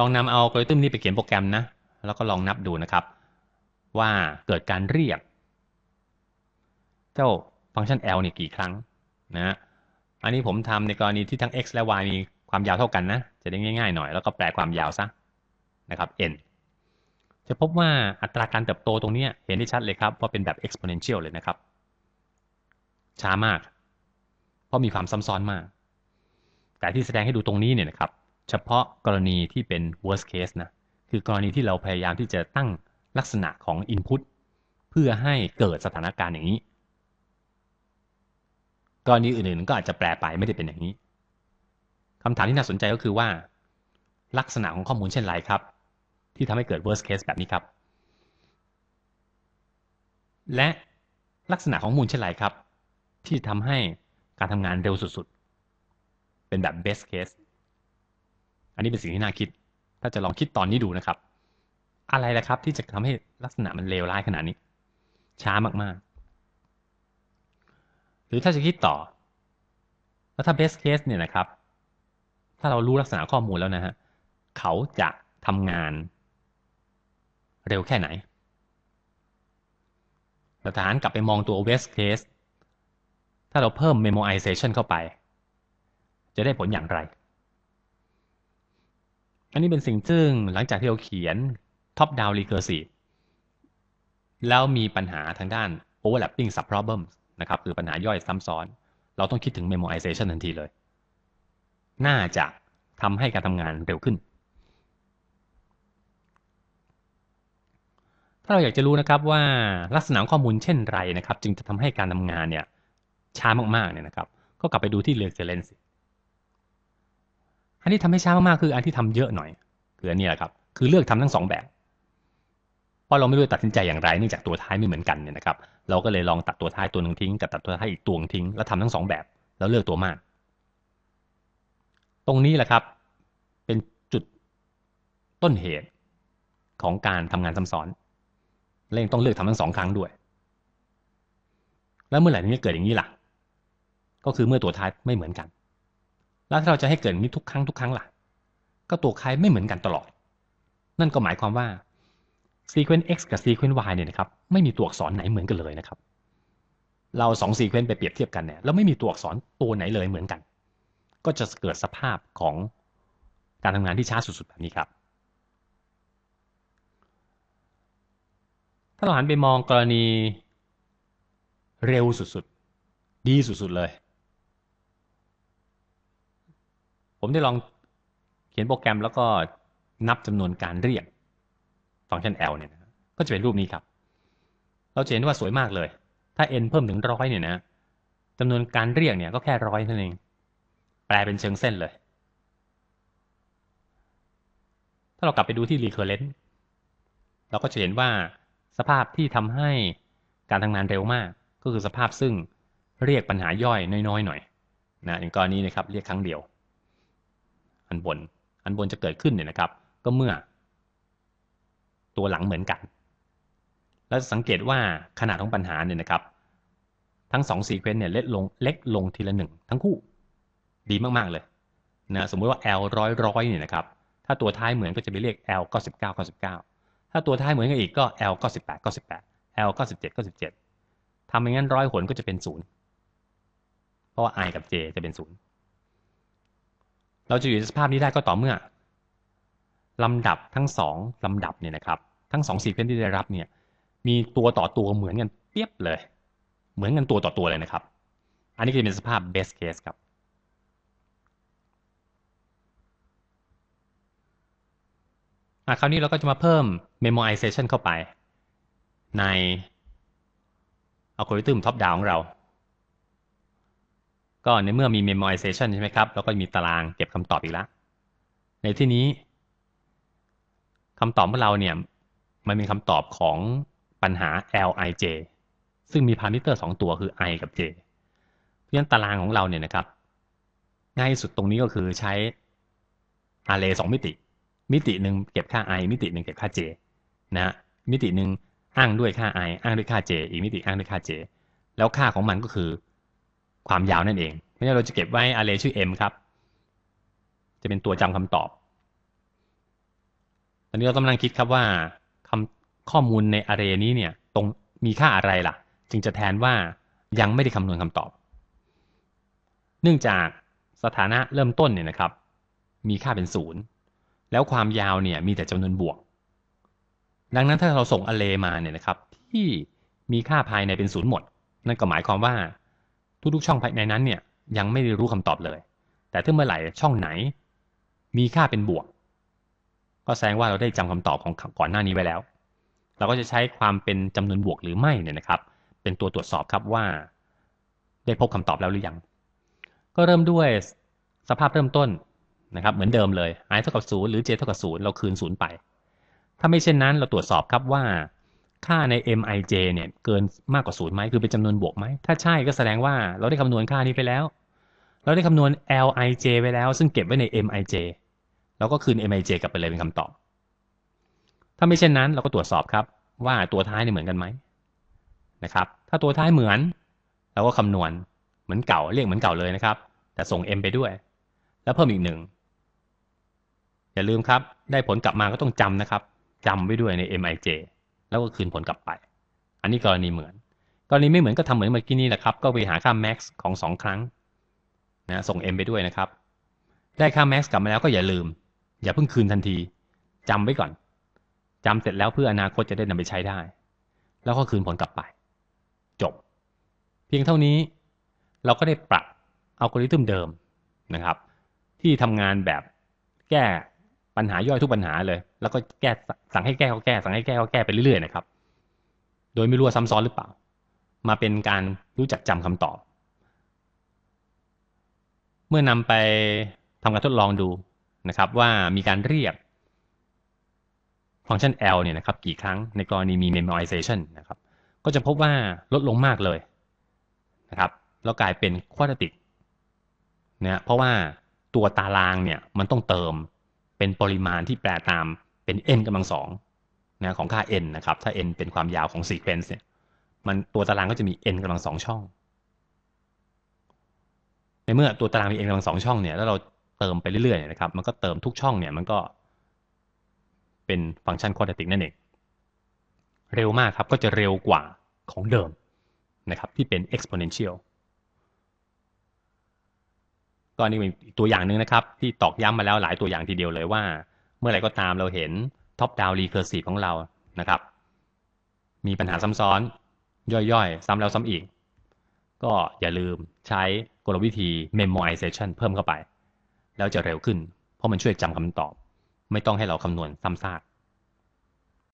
ลองนำเอาอัลกอริทึมนี้ไปเขียนโปรแกรมนะ แล้วก็ลองนับดูนะครับ ว่าเกิดการเรียก เจ้าฟังก์ชัน L เนี่ยกี่ครั้งนะอันนี้ผมทำในกรณีที่ทั้ง x และ y มีความยาวเท่ากันนะ จะได้ง่ายๆหน่อย แล้วก็แปลความยาวซะนะครับ n จะพบว่าอัตราการเติบโตตรงนี้เห็นได้ชัดเลยครับว่าเป็นแบบ exponential เลยนะครับ ช้ามาก เพราะมีความซ้ำซ้อนมาก แต่ที่แสดงให้ดูตรงนี้เนี่ยนะครับ เฉพาะกรณีที่เป็น worst case นะ คือกรณีที่เราพยายามที่จะตั้งลักษณะของ input เพื่อให้เกิดสถานการณ์อย่างนี้ กรณีอื่นๆ ก็อาจจะแปลไปไม่ได้เป็นอย่างนี้คำถามที่น่าสนใจก็คือว่า ลักษณะของข้อมูลเช่นไรครับ ที่ทำให้เกิด worst case แบบนี้ครับ และลักษณะของมูลเช่นไรครับ ที่ทำให้การทำงานเร็วสุดๆ เป็นแบบ best case อันนี้เป็นสิ่งที่น่าคิด ถ้าจะลองคิดตอนนี้ดูนะครับ อะไรล่ะครับ ที่จะทำให้ลักษณะมันเลวร้ายขนาดนี้ ช้ามากๆ หรือถ้าจะคิดต่อ แล้วถ้า best case เนี่ยนะครับ ถ้าเรารู้ลักษณะข้อมูลแล้วนะฮะเขาจะทำงาน เร็วแค่ไหนแต่ฐานกลับไปมองตัว best case ถ้าเราเพิ่ม memoization เข้าไป จะได้ผลอย่างไร อันนี้เป็นสิ่งซึ่งหลังจากที่เราเขียน top down recursive แล้วมีปัญหาทางด้าน overlapping subproblems นะครับ คือปัญหาย่อยซ้ำซ้อน เราต้องคิดถึง memoization ทันทีเลย น่าจะทำให้การทำงานเร็วขึ้น ถ้าเราอยากจะรู้นะครับว่าลักษณะข้อมูลเช่นไรนะครับ จึงจะทำให้การทำงานเนี่ยช้ามากๆเนี่ยนะครับ ก็กลับไปดูที่ recurrence อันที่ทำให้ช้ามากๆคืออันที่ทำเยอะหน่อยคืออันนี้แหละครับ คือเลือกทำทั้งสองแบบ เพราะเราไม่รู้ตัดสินใจอย่างไรเนื่องจากตัวท้ายไม่เหมือนกันเนี่ยนะครับ เราก็เลยลองตัดตัวท้ายตัวหนึ่งทิ้งกับตัดตัวท้ายอีกตัวทิ้งแล้วทำทั้งสองแบบ แล้วเลือกตัวมาก ตรงนี้แหละครับ เป็นจุดต้นเหตุของการทำงานซ้ำซ้อนเล่งต้องเลือกทำทั้งสองครั้งด้วย แล้วเมื่อไหร่ถึงจะเกิดอย่างนี้ล่ะ ก็คือเมื่อตัวท้ายไม่เหมือนกัน แล้วถ้าเราจะให้เกิดนี้ทุกครั้งทุกครั้งล่ะ ก็ตัวท้ายไม่เหมือนกันตลอด นั่นก็หมายความว่า sequence x กับ sequence y เนี่ยนะครับไม่มีตัวอักษรไหนเหมือนกันเลยนะครับ เราสอง sequence ไปเปรียบเทียบกันเนี่ยแล้วไม่มีตัวอักษรตัวไหนเลยเหมือนกัน ก็จะเกิดสภาพของการทำงานที่ช้าสุดๆแบบนี้ครับ ถ้าเราหันไปมองกรณีเร็วสุดๆ ดีสุดๆเลย ผมได้ลองเขียนโปรแกรมแล้วก็นับจำนวนการเรียกฟังก์ชัน L เนี่ยนะก็จะเป็นรูปนี้ครับ เราจะเห็นว่าสวยมากเลย ถ้า n เพิ่มถึงร้อยเนี่ยนะจำนวนการเรียกเนี่ยก็แค่ร้อยนั่นเอง แปลเป็นเชิงเส้นเลย ถ้าเรากลับไปดูที่ recurrent เราก็จะเห็นว่าสภาพที่ทำให้การทำงานเร็วมาก ก็คือสภาพซึ่งเรียกปัญหาย่อยน้อยๆหน่อยนะอย่างกรณีนะครับเรียกครั้งเดียว อันบน อันบนจะเกิดขึ้นเนี่ยนะครับ ก็เมื่อ ตัวหลังเหมือนกัน แล้วสังเกตว่าขนาดของปัญหาเนี่ยนะครับ ทั้งสองซีเควนต์เนี่ยเล็กลงเล็กลงทีละหนึ่งทั้งคู่ดีมากๆเลยนะสมมุติว่า L ร้อยร้อยเนี่ยนะครับ ถ้าตัวท้ายเหมือนก็จะไปเรียก L 99 99 ถ้าตัวท้ายเหมือนกันอีกก็ L 98 98 L 97 97ทำอย่างนั้นร้อยหนก็จะเป็นศูนย์เพราะว่า i กับ j จะเป็นศูนย์ เราจะอยู่ในสภาพนี้ได้ก็ต่อเมื่อลำดับทั้งสองลำดับเนี่ยนะครับ ทั้งสองซีเควนต์ที่ได้รับเนี่ย มีตัวต่อตัวเหมือนกันเปียบเลย เหมือนกันตัวต่อตัวเลยนะครับ อันนี้จะเป็นสภาพ best case ครับคราวนี้เราก็จะมาเพิ่ม memoization เข้าไปในอัลกอริทึม top down ของเรา ก็ในเมื่อมี memoization ใช่ไหมครับ แล้วก็มีตารางเก็บคำตอบอีกแล้ว ในที่นี้คำตอบของเราเนี่ยมันเป็นคำตอบของปัญหา Lij ซึ่งมีพารามิเตอร์ 2 ตัวคือ i กับ j เพราะฉะนั้นตารางของเราเนี่ยนะครับ ง่ายสุดตรงนี้ก็คือใช้ array 2มิติ มิติหนึ่งเก็บค่า i มิติหนึ่งเก็บค่า j นะมิติหนึ่งอ้างด้วยค่า i อ้างด้วยค่า j อีกมิติอ้างด้วยค่า j แล้วค่าของมันก็คือ ความยาวนั่นเองเพราะฉะนั้นเราจะเก็บไว้ array ชื่อ m ครับ จะเป็นตัวจำคำตอบ ตอนนี้เราต้องนั่งคิดครับว่าคำข้อมูลใน array นี้เนี่ย ตรงมีค่าอะไรล่ะ จึงจะแทนว่ายังไม่ได้คำนวณคำตอบ เนื่องจากสถานะเริ่มต้นเนี่ยนะครับ มีค่าเป็นศูนย์แล้วความยาวเนี่ยมีแต่จำนวนบวก ดังนั้นถ้าเราส่ง array มาเนี่ยนะครับ ที่มีค่าภายในเป็นศูนย์หมด นั่นก็หมายความว่า ทุกๆ ช่องภายในนั้นเนี่ยยังไม่ได้รู้คำตอบเลย แต่ถ้าเมื่อไหร่ช่องไหน มีค่าเป็นบวก ก็แสดงว่าเราได้จำคำตอบของก่อนหน้านี้ไว้แล้ว เราก็จะใช้ความเป็นจำนวนบวกหรือไม่เนี่ยนะครับ เป็นตัวตรวจสอบครับว่า ได้พบคำตอบแล้วหรือยัง ก็เริ่มด้วยสภาพเริ่มต้นนะครับเหมือนเดิมเลย i เท่ากับ0หรือ j เท่ากับ0เราคืน0ไป ถ้าไม่เช่นนั้นเราตรวจสอบครับว่า ค่าใน mij เนี่ยเกินมากกว่า0ไหมคือเป็นจำนวนบวกไหม ถ้าใช่ก็แสดงว่าเราได้คำนวณค่านี้ไปแล้ว เราได้คำนวณ lij ไว้แล้ว ซึ่งเก็บไว้ใน mij เราก็คืน mij กลับไปเลยเป็นคำตอบ ถ้าไม่เช่นนั้นเราก็ตรวจสอบครับ ว่าตัวท้ายเนี่ยเหมือนกันไหมนะครับ ถ้าตัวท้ายเหมือน เราก็คำนวณเหมือนเก่าเรียกเหมือนเก่าเลยนะครับ แต่ส่ง m ไปด้วย แล้วเพิ่มอีกหนึ่งอย่าลืมครับ ได้ผลกลับมาก็ต้องจำนะครับจำไว้ด้วยใน mij แล้วก็คืนผลกลับไป อันนี้กรณีเหมือน กรณีไม่เหมือนก็ทำเหมือนเมื่อกี้นี้แหละครับ ก็ไปหาค่า max ของสองครั้งนะส่ง m ไปด้วยนะครับ ได้ค่า max กลับมาแล้วก็อย่าลืม อย่าเพิ่งคืนทันทีจำไว้ก่อนจำเสร็จแล้วเพื่ออนาคตจะได้นำไปใช้ได้ แล้วก็คืนผลกลับไป จบ เพียงเท่านี้ เราก็ได้ปรับอัลกอริทึมเดิมนะครับ ที่ทำงานแบบแก้ ปัญหาย่อยทุกปัญหาเลย แล้วก็แก้สั่งให้แก้ก็แก้ สั่งให้แก้ก็แก้ไปเรื่อยๆนะครับ โดยไม่รู้ว่าซ้ำซ้อนหรือเปล่า มาเป็นการรู้จักจำคำตอบ เมื่อนำไปทำการทดลองดูนะครับ ว่ามีการเรียกฟังก์ชัน L เนี่ยนะครับกี่ครั้งในกรณีมี memorization นะครับ ก็จะพบว่าลดลงมากเลยนะครับ แล้วกลายเป็น quadratic นะเพราะว่าตัวตารางเนี่ยมันต้องเติม เป็นปริมาณที่แปลตามเป็น n กำลังสองนะของค่า n นะครับ ถ้า n เป็นความยาวของ sequence เนี่ยมันตัวตารางก็จะมี n กำลังสองช่อง ในเมื่อตัวตารางมี n กำลังสองช่องเนี่ยแล้วเราเติมไปเรื่อยๆนะครับ มันก็เติมทุกช่องเนี่ยมันก็เป็นฟังก์ชัน quadratic นั่นเอง เร็วมากครับก็จะเร็วกว่าของเดิมนะครับที่เป็น exponential ก็นี่เป็นตัวอย่างหนึ่งนะครับ ที่ตอกย้ำมาแล้วหลายตัวอย่างทีเดียวเลยว่า เมื่อไหร่ก็ตามเราเห็น top down recursive ของเรานะครับ มีปัญหาซ้ำซ้อน ย่อยๆ ซ้ำแล้วซ้ำอีก ก็อย่าลืมใช้กลวิธี memoization เพิ่มเข้าไป แล้วจะเร็วขึ้น เพราะมันช่วยจำคำตอบ ไม่ต้องให้เราคำนวณซ้ำซาก